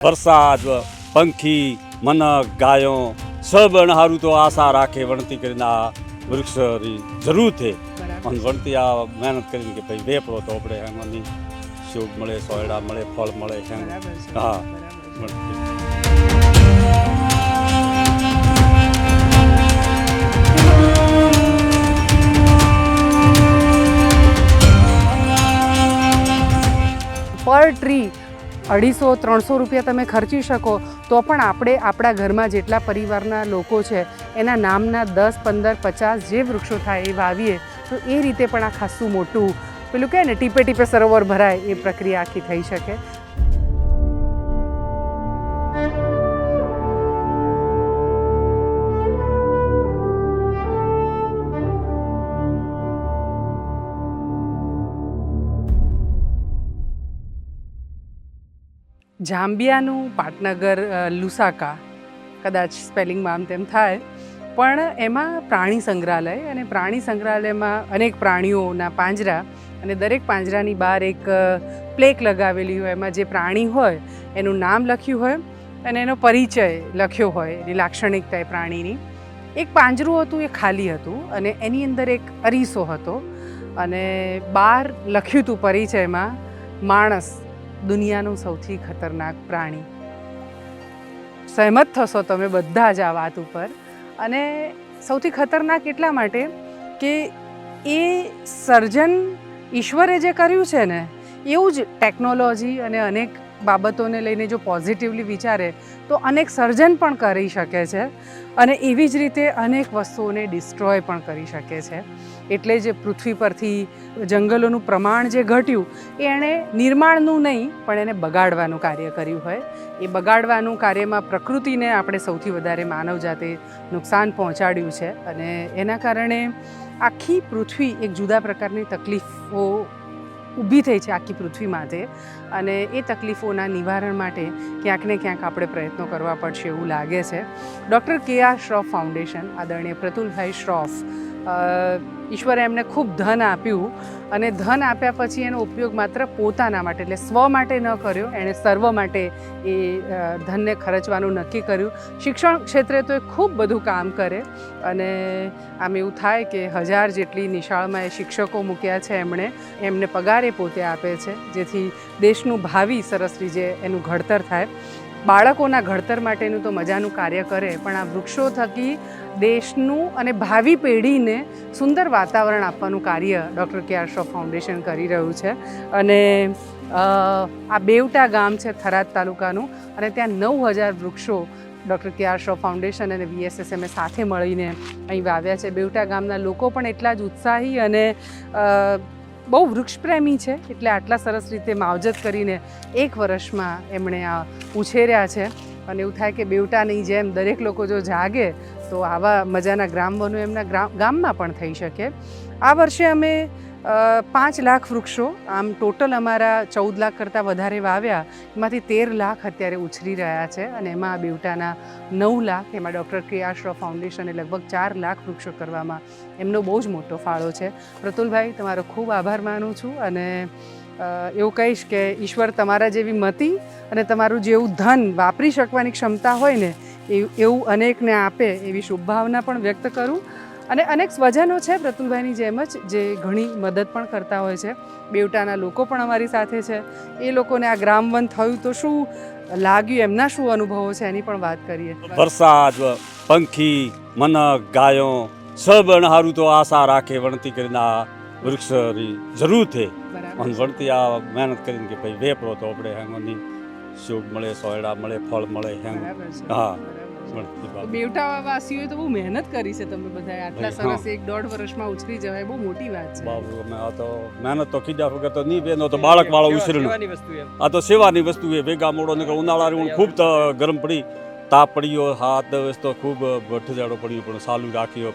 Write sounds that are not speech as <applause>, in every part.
વરસાદ પંખી મનક ગાયો સબ અણહારું તો આશા રાખે વણતી કરીને આ વૃક્ષની જરૂર છે. અને વણતી આ મહેનત કરીને કે ભાઈ વેપરો તો આપણે એમાંથી શુભ મળે સોયડા મળે ફળ મળે હા. પર ટ્રી. અઢીસો, ત્રણસો રૂપિયા તમે ખર્ચી શકો, તો પણ આપણે આપણા ઘરમાં જેટલા પરિવારના લોકો છે, એના નામના દસ, પંદર, પચાસ જે વૃક્ષો થાય એ વાવીએ, તો એ રીતે પણ આ ખાસું મોટું પેલું કહે ને, ટીપે ટીપે સરોવર ભરાય એ પ્રક્રિયા આખી થઈ શકે. જાંબિયાનું પાટનગર લુસાકા, કદાચ સ્પેલિંગમાં આમ તેમ થાય, પણ એમાં પ્રાણી સંગ્રહાલય અને પ્રાણી સંગ્રહાલયમાં અનેક પ્રાણીઓના પાંજરા અને દરેક પાંજરાની બહાર એક પ્લેક લગાવેલી હોય. એમાં જે પ્રાણી હોય, એનું નામ લખ્યું હોય અને એનો પરિચય લખ્યો હોય, એની લાક્ષણિકતા એ પ્રાણીની. એક પાંજરું હતું, એ ખાલી હતું અને એની અંદર એક અરીસો હતો અને બહાર લખ્યું હતું પરિચયમાં, માણસ. દુનિયાનું સૌથી ખતરનાક પ્રાણી. સહેમત થશો તમે બધા જ આ વાત ઉપર. અને સૌથી ખતરનાક એટલા માટે કે એ સર્જન ઈશ્વરે જે કર્યું છે ને, એવું જ ટેકનોલોજી અને અનેક બાબતોને લઈને જો પોઝિટિવલી વિચારે, તો અનેક સર્જન પણ કરી શકે છે અને એવી જ રીતે અનેક વસ્તુઓને ડિસ્ટ્રોય પણ કરી શકે છે. એટલે જે પૃથ્વી પરથી જંગલોનું પ્રમાણ જે ઘટ્યું એ એણે નિર્માણનું નહીં, પણ એને બગાડવાનું કાર્ય કર્યું હોય. એ બગાડવાનું કાર્યમાં પ્રકૃતિને આપણે સૌથી વધારે માનવજાતે નુકસાન પહોંચાડ્યું છે અને એના કારણે આખી પૃથ્વી એક જુદા પ્રકારની તકલીફો ઊભી થઈ છે આખી પૃથ્વી માટે અને એ તકલીફોના નિવારણ માટે ક્યાંક ને ક્યાંક આપણે પ્રયત્નો કરવા પડશે એવું લાગે છે. Doctor K R Shroff foundation, આદરણીય પ્રતુલભાઈ શ્રોફ ઈશ્વરે એમને ખૂબ ધન આપ્યું અને ધન આપ્યા પછી એનો ઉપયોગ માત્ર પોતાના માટે એટલે સ્વ માટે ન કર્યો, એણે સર્વ માટે એ ધનને ખર્ચવાનું નક્કી કર્યું. શિક્ષણ ક્ષેત્રે તો એ ખૂબ બધું કામ કરે અને આમ એવું થાય કે હજાર જેટલી નિશાળમાં એ શિક્ષકો મૂક્યા છે એમણે, એમને પગાર પોતે આપે છે, જેથી દેશનું ભાવિ સરસ રીતે એનું ઘડતર થાય. બાળકોના ઘડતર માટેનું તો મજાનું કાર્ય કરે, પણ આ વૃક્ષો થકી દેશનું અને ભાવિ પેઢીને સુંદર વાતાવરણ આપવાનું કાર્ય doctor K R show foundation કરી રહ્યું છે. અને આ બેવટા ગામ છે થરાદ તાલુકાનું, અને ત્યાં નવ હજાર વૃક્ષો doctor K R show foundation અને વીએસએસએમએ સાથે મળીને અહીં વાવ્યા છે. બેવટા ગામના લોકો પણ એટલા જ ઉત્સાહી અને બહુ વૃક્ષપ્રેમી છે, એટલે આટલા સરસ રીતે માવજત કરીને એક વર્ષમાં એમણે આ ઉછેર્યા છે. અને એવું થાય કે બેવટાની જેમ દરેક લોકો જો જાગે, તો આવા મજાના ગ્રામવનો એમના ગામમાં પણ થઈ શકે. આ વર્ષે અમે પાંચ લાખ વૃક્ષો, આમ ટોટલ અમારા ચૌદ લાખ કરતાં વધારે વાવ્યા, એમાંથી તેર લાખ અત્યારે ઉછરી રહ્યા છે અને એમાં બેવટાના નવ લાખ, એમાં ડૉક્ટર કે આર શ્રો ફાઉન્ડેશને લગભગ ચાર લાખ વૃક્ષો કરવામાં એમનો બહુ જ મોટો ફાળો છે. પ્રતુલભાઈ, તમારો ખૂબ આભાર માનું છું અને એવું કહીશ કે ઈશ્વર તમારા જેવી મતિ અને તમારું જેવું ધન વાપરી શકવાની ક્ષમતા હોય ને એવું અનેકને આપે એવી શુભભાવના પણ વ્યક્ત કરું. અને અનેક સ્વજનો છે પ્રતુલભાઈની જેમ જ જે ઘણી મદદ પણ કરતા હોય છે. બેવટાના લોકો પણ અમારી સાથે છે. એ લોકોને આ ગ્રામવન થયું તો શું લાગ્યું? એમના શું અનુભવો છે? એની પણ વાત કરીએ. વરસાદ પંખી મનક ગાયો સબ હારું તો આશા રાખે વણતી કરીને આ વૃક્ષની જરૂર છે. અને વણતી આ મહેનત કરીને કે ભાઈ વેપરો તો આપણે હેંગોની શુભ મળે સોયડા મળે ફળ મળે હેંગ. હા. બેવટા વાસીઓએ તો બહુ મહેનત કરી છે તમે બધા આટલા. સરસ એક દોઢ વર્ષમાં ઉછરી જવાય બહુ મોટી વાત છે. બાપુ અમે આ તો મહેનત તો કીધા વગર તો નહીં બેનો તો બાળક વાળો ઉછરેલું. આ તો સેવાની વસ્તુ એ ભેગા મોડો ને ઉનાળા ઊંઘ ખૂબ ગરમ પડી તાપ પડ્યો હાથ દસ તો ખૂબ ભઠજાડો પડ્યો પણ સાલું રાખ્યો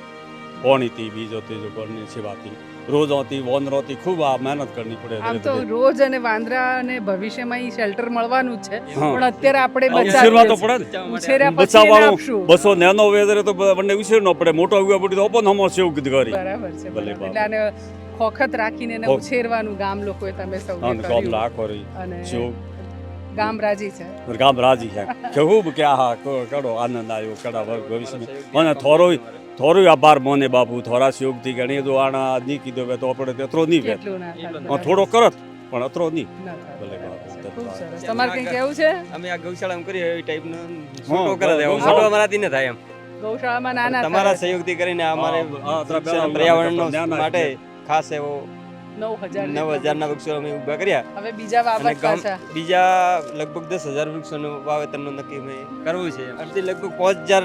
પોણીથી બીજો તેજો કોણની સેવાથી. રોજોથી વોનરોથી ખૂબ આ મહેનત કરવી પડે આમ તો રોજ અને વાંદરા અને ભવિષ્યમાં શેલ્ટર મળવાનું જ છે. પણ અત્યારે આપણે ઉછેરવા તો પડે ને. ઉછેર્યા પછી. બસો નેનો વેધરે તો બંને ઉછેર ન પડે. મોટો આવ્યો પડી તો પણ હમો સેવ કરી. બરાબર છે એટલે આને ખોખત રાખીને એને ઉછેરવાનું ગામ લોકોએ તમે સૌ કામ રાખો રહી અને ગામ રાજી છે. ગામ રાજી છે. <laughs> ખૂબ કે આ કડો આનંદ આવ્યો કડા ભવિષ્યમાં. મને થોરો થોરો આભાર મોને બાપુ થોડા સહયોગથી ગણી દો આણા નહીં કીધો તો આપણે તેતરો નહીં વેત. થોડો કરત પણ અતરો નહીં. ભલે બાપુ ખૂબ સરસ. તમારે કંઈ કેવું છે? અમે આ ગૌશાળામાં કરીએ એવી ટાઈપનો ફોટો કરે છે ફોટો અમારાથી ન થાય એમ. ગૌશાળામાં નાના તમારા. સહયોગથી કરીને અમારે પર્યાવરણ તો માટે ખાસ એવો નવ હજાર નવ હજારના વૃક્ષો અમે ઊભા કર્યા. હવે બીજા અને છે બીજા લગભગ દસ હજાર વૃક્ષોનું વાવેતરનું નક્કી અમે કરવું છે. અડધી લગભગ પાંચ હજાર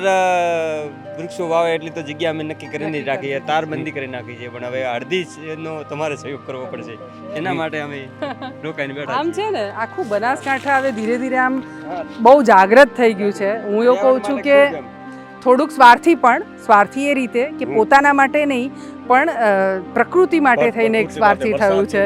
વૃક્ષો વાવે એટલી તો જગ્યા અમે નક્કી કરીને રાખી. તારબંધી કરી નાખી છે. પણ હવે અડધી નો તમારે સહયોગ કરવો પડશે. એના માટે અમે રોકાઈને બેઠા આમ છે ને આખું બનાસકાંઠા હવે ધીરે ધીરે આમ બહુ જાગ્રત થઈ ગયું છે. હું એવું કહું છું કે થોડુંક સ્વાર્થી પણ સ્વાર્થી એ રીતે કે પોતાના માટે નહીં પણ પ્રકૃતિ માટે થઈને એક સ્વાર્થી થયું છે.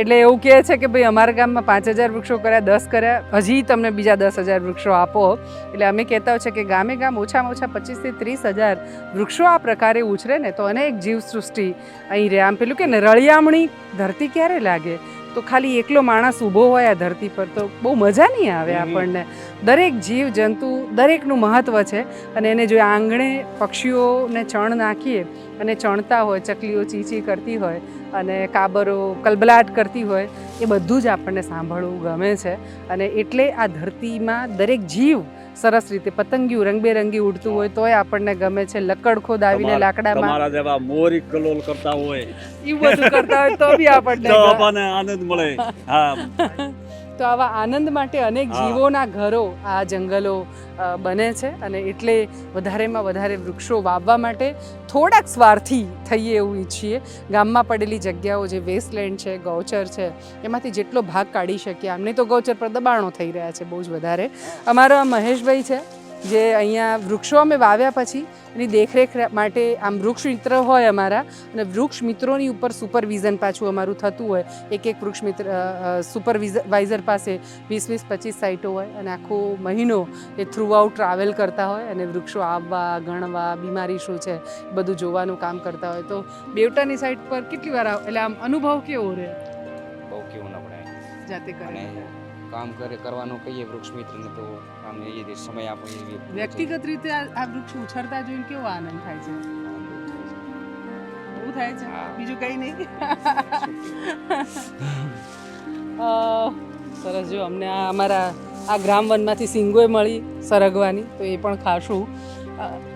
એટલે એવું કહે છે કે ભાઈ અમારા ગામમાં પાંચ હજાર વૃક્ષો કર્યા દસ કર્યા હજી તમને બીજા દસ હજાર વૃક્ષો આપો. એટલે અમે કહેતા હોય છે કે ગામે ગામ ઓછામાં ઓછા પચીસથી ત્રીસ હજાર વૃક્ષો આ પ્રકારે ઉછરે ને તો અનેક જીવસૃષ્ટિ અહીં રહે. આમ પેલું કે ને રળિયામણી ધરતી ક્યારે લાગે? તો ખાલી એકલો માણસ ઊભો હોય આ ધરતી પર તો બહુ મજા નહીં આવે આપણને. દરેક જીવ જંતુ દરેકનું મહત્ત્વ છે અને એને જો આંગણે પક્ષીઓને ચણ નાખીએ અને ચણતા હોય ચકલીઓ ચીચી કરતી હોય અને કાબરો કલબલાટ કરતી હોય એ બધું જ આપણને સાંભળવું ગમે છે. અને એટલે આ ધરતીમાં દરેક જીવ સરસ રીતે પતંગિયું રંગબેરંગી ઉડતું હોય તોય આપણને ગમે છે લકડ ખોદ આવીને લાકડામાં તમારા જેવા મોરી કલોલ કરતા હોય. એ બધું કરતા હોય તો બી આપણને આનંદ મળે. હા. તો આવા આનંદ માટે અનેક જીવોના ઘરો આ જંગલો બને છે અને એટલે વધારેમાં વધારે વૃક્ષો વાવવા માટે થોડાક સ્વાર્થી થઈએ એવું ઈચ્છીએ. ગામમાં પડેલી જગ્યાઓ જે વેસ્ટલેન્ડ છે ગૌચર છે એમાંથી જેટલો ભાગ કાઢી શકીએ. આમને તો ગૌચર પર દબાણો થઈ રહ્યા છે બહુ જ વધારે. અમારા મહેશભાઈ છે. જે અહીંયા વૃક્ષો અમે વાવ્યા પછી એની દેખરેખ માટે આમ વૃક્ષ મિત્ર હોય અમારા અને વૃક્ષ મિત્રોની ઉપર સુપરવિઝન પાછું અમારું થતું હોય. એક એક વૃક્ષ મિત્ર સુપરવાઇઝર પાસે વીસ વીસ પચીસ સાઇટો હોય અને આખો મહિનો એ થ્રુ આઉટ ટ્રાવેલ કરતા હોય અને વૃક્ષો આવવા ગણવા બીમારી શું છે બધું જોવાનું કામ કરતા હોય. તો બેવટાની સાઇટ પર કેટલી વાર એટલે આમ અનુભવ કેવો રહે બહુ કેવું ના પડે જાતે કરે કામ કરે કરવાનું કહીએ વૃક્ષ મિત્રને તો આમ એ સમય આપો એવી વ્યક્તિગત રીતે આ વૃક્ષ ઉછળતા જોઈને કેવો આનંદ થાય છે? બહુ થાય છે? બીજું કંઈ નહીં. <laughs> સરસ જો અમને આ અમારા આ ગ્રામવનમાંથી સિંગોએ સિંગોય મળી સરગવાની તો એ પણ ખાશું.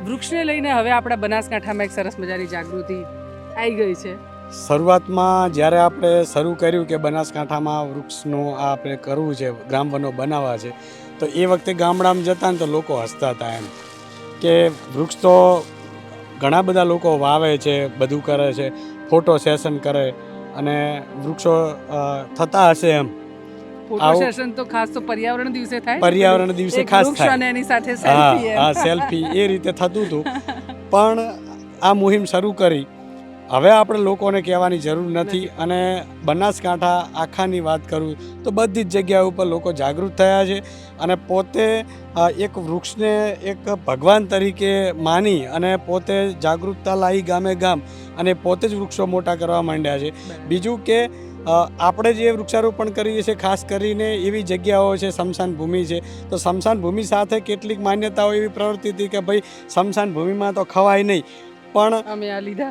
વૃક્ષને લઈને હવે આપણા બનાસકાંઠામાં એક સરસ મજાની જાગૃતિ આવી ગઈ છે. શરૂઆતમાં જ્યારે આપણે શરૂ કર્યું કે બનાસકાંઠામાં વૃક્ષનું આ આપણે કરવું છે ગ્રામવનો બનાવવા છે તો એ વખતે ગામડામાં જતા ને તો લોકો હસતા હતા એમ. કે વૃક્ષ તો ઘણા બધા લોકો વાવે છે બધું કરે છે ફોટો સેશન કરે અને વૃક્ષો થતા હશે એમ. સેશન તો ખાસ તો પર્યાવરણ દિવસે થાય. પર્યાવરણ દિવસે ખાસ થાય. અને એની સાથે સેલ્ફી હા સેલ્ફી એ રીતે થતું હતું. પણ આ મુહિમ શરૂ કરી હવે આપણે લોકોને કહેવાની જરૂર નથી અને બનાસકાંઠા આખાની વાત કરું તો બધી જ જગ્યા ઉપર લોકો જાગૃત થયા છે અને પોતે એક વૃક્ષને એક ભગવાન તરીકે માની અને પોતે જાગૃતતા લાવી ગામે ગામ અને પોતે જ વૃક્ષો મોટા કરવા માંડ્યા છે. બીજું કે આપણે જે વૃક્ષારોપણ કરીએ છીએ ખાસ કરીને એવી જગ્યાઓ છે સમશાન ભૂમિ છે તો સમશાન ભૂમિ સાથે કેટલીક માન્યતાઓ એવી પ્રવૃત્તિ હતી કે ભાઈ શમશાન ભૂમિમાં તો ખવાય નહીં. પણ અમે આ લીધા.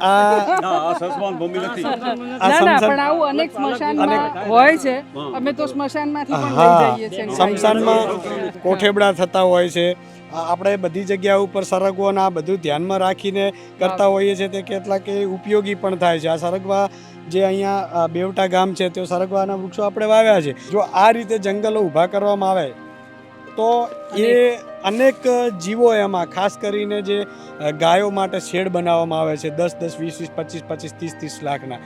આ સસમાન ભૂમિ નથી. ના ના પણ આવું અનેક સ્મશાનમાં હોય છે. અમે તો સ્મશાનમાંથી પણ લઈ જઈએ છીએ. સ્મશાનમાં કોઠેબડા થતા હોય છે. આપણે બધી જગ્યા ઉપર સરગવો આ બધું ધ્યાનમાં રાખીને કરતા હોઈએ છીએ તે કેટલાક એ ઉપયોગી પણ થાય છે. આ સરગવા જે અહીંયા બેવટા ગામ છે તે સરગવાના વૃક્ષો આપણે વાવ્યા છે. જો આ રીતે જંગલો ઊભા કરવામાં આવે તો એ અનેક જીવો એમાં ખાસ કરીને જે ગાયો માટે શેડ બનાવવામાં આવે છે દસ દસ વીસ વીસ પચીસ પચીસ ત્રીસ ત્રીસ લાખના.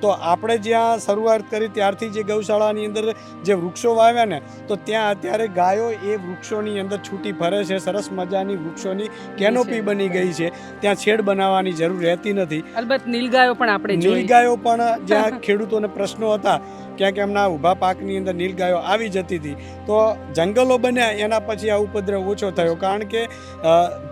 તો આપણે જ્યાં શરૂઆત કરી ત્યારથી જે ગૌશાળાની અંદર જે વૃક્ષો વાવ્યા ને તો ત્યાં અત્યારે ગાયો એ વૃક્ષોની અંદર છૂટી ફરે છે સરસ મજાની વૃક્ષોની કેનોપી બની ગઈ છે. ત્યાં છેડ બનાવવાની જરૂર રહેતી નથી. અલબત્ત નીલગાયો પણ આપણે નીલગાયો પણ જ્યાં <laughs> ખેડૂતોને પ્રશ્નો હતા ક્યાંક એમના ઊભા પાકની અંદર નીલગાયો આવી જતી હતી. તો જંગલો બન્યા, એના પછી આ ઉપદ્રવ ઓછો થયો કારણ કે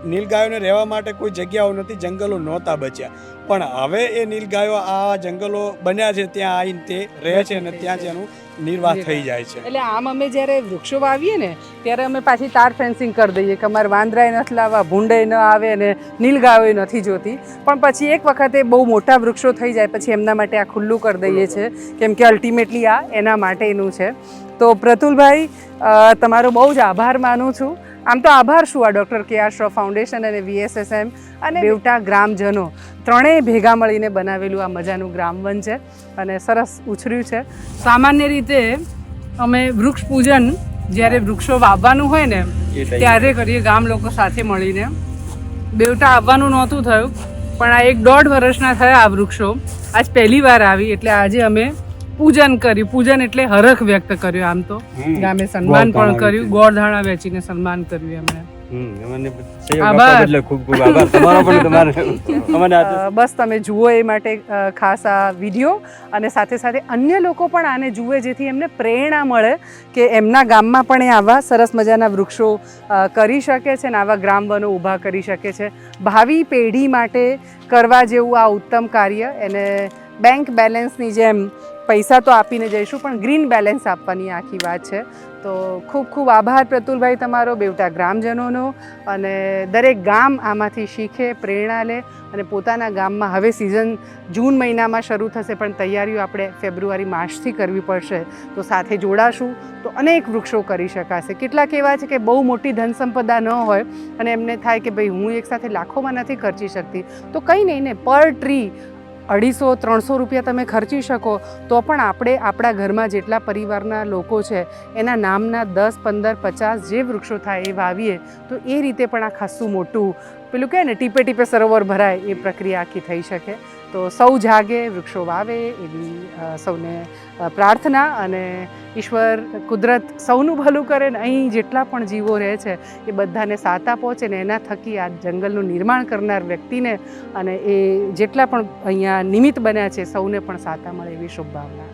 નીલગાયોને રહેવા માટે કોઈ જગ્યાઓ નથી, જંગલો નહોતા બચ્યા. પણ હવે એ નીલગાયો આ જંગલો બન્યા છે, ત્યાં આવીને તે રહે છે અને ત્યાં જ એનું નિર્વાહ. થઈ જાય છે. એટલે આમ અમે જ્યારે વૃક્ષો વાવીએ ને, ત્યારે અમે પાછી તાર ફેન્સિંગ કરી દઈએ કે અમારે વાંદરાય નથી લાવવા ભૂંડાઈ ન આવે ને નીલગાયો નથી જોતી. પણ પછી એક વખતે બહુ મોટા વૃક્ષો થઈ જાય, પછી એમના માટે આ ખુલ્લું કરી દઈએ છીએ કેમ કે અલ્ટિમેટલી આ એના માટેનું છે. તો પ્રતુલભાઈ તમારો બહુ જ આભાર માનું છું. આમ તો આભાર શું આ doctor K R Shroff foundation અને વીએસએસએમ અને બેવટા ગ્રામજનો ત્રણેય ભેગા મળીને બનાવેલું આ મજાનું ગ્રામવન છે અને સરસ ઉછર્યું છે. સામાન્ય રીતે અમે વૃક્ષ પૂજન જ્યારે વૃક્ષો વાવવાનું હોય ને ત્યારે કરીએ ગામ લોકો સાથે મળીને. બેવટા આવવાનું નહોતું થયું પણ આ એક દોઢ વર્ષના થયા આ વૃક્ષો. આજ પહેલી વાર આવી એટલે આજે અમે પૂજન કર્યું. પૂજન એટલે હરખ વ્યક્ત કર્યો આમ તો. ગામે સન્માન પણ કર્યું. ગોળધાણા વેચીને સન્માન કર્યું એમણે <laughs> બસ તમે જુઓ એ માટે ખાસ આ વીડિયો. અને સાથે સાથે અન્ય લોકો પણ આને જુએ જેથી એમને પ્રેરણા મળે કે એમના ગામમાં પણ એ આવા સરસ મજાના વૃક્ષો કરી શકે છે ને આવા ગ્રામવનો ઊભા કરી શકે છે. ભાવિ પેઢી માટે કરવા જેવું આ ઉત્તમ કાર્ય. એને બેંક બેલેન્સની જેમ પૈસા તો આપીને જઈશું, પણ ગ્રીન બેલેન્સ આપવાની આખી વાત છે. તો ખૂબ ખૂબ આભાર પ્રતુલભાઈ તમારો, બેવટા ગ્રામજનોનો, અને દરેક ગામ આમાંથી શીખે, પ્રેરણા લે, અને પોતાના ગામમાં હવે સિઝન જૂન મહિનામાં શરૂ થશે, પણ તૈયારીઓ આપણે ફેબ્રુઆરી માર્ચથી કરવી પડશે. તો સાથે જોડાશું, તો અનેક વૃક્ષો કરી શકાશે. કેટલાક એવા છે કે બહુ મોટી ધનસંપદા ન હોય, અને એમને થાય કે ભાઈ હું એકસાથે લાખોમાં નથી ખર્ચી શકતી. તો કંઈ નહીં ને, પર ટ્રી અઢીસો, ત્રણસો રૂપિયા તમે ખર્ચી શકો, તો પણ આપણે આપણા ઘરમાં જેટલા પરિવારના લોકો છે, એના નામના દસ, પંદર, પચાસ જે વૃક્ષો થાય એ વાવીએ, તો એ રીતે પણ આ ખાસું મોટું, પેલું કહે ને, ટીપે ટીપે સરોવર ભરાય, એ પ્રક્રિયા આખી થઈ શકે. તો સૌ જાગે, વૃક્ષો વાવે એવી સૌને પ્રાર્થના અને ઈશ્વર કુદરત સૌનું ભલું કરે ને અહીં જેટલા પણ જીવો રહે છે, એ બધાને સાતા પહોંચે ને એના થકી આ જંગલનું નિર્માણ કરનાર વ્યક્તિને અને એ જેટલા પણ અહીંયા નિમિત્ત બન્યા છે, સૌને પણ સાતા મળે એવી શુભભાવના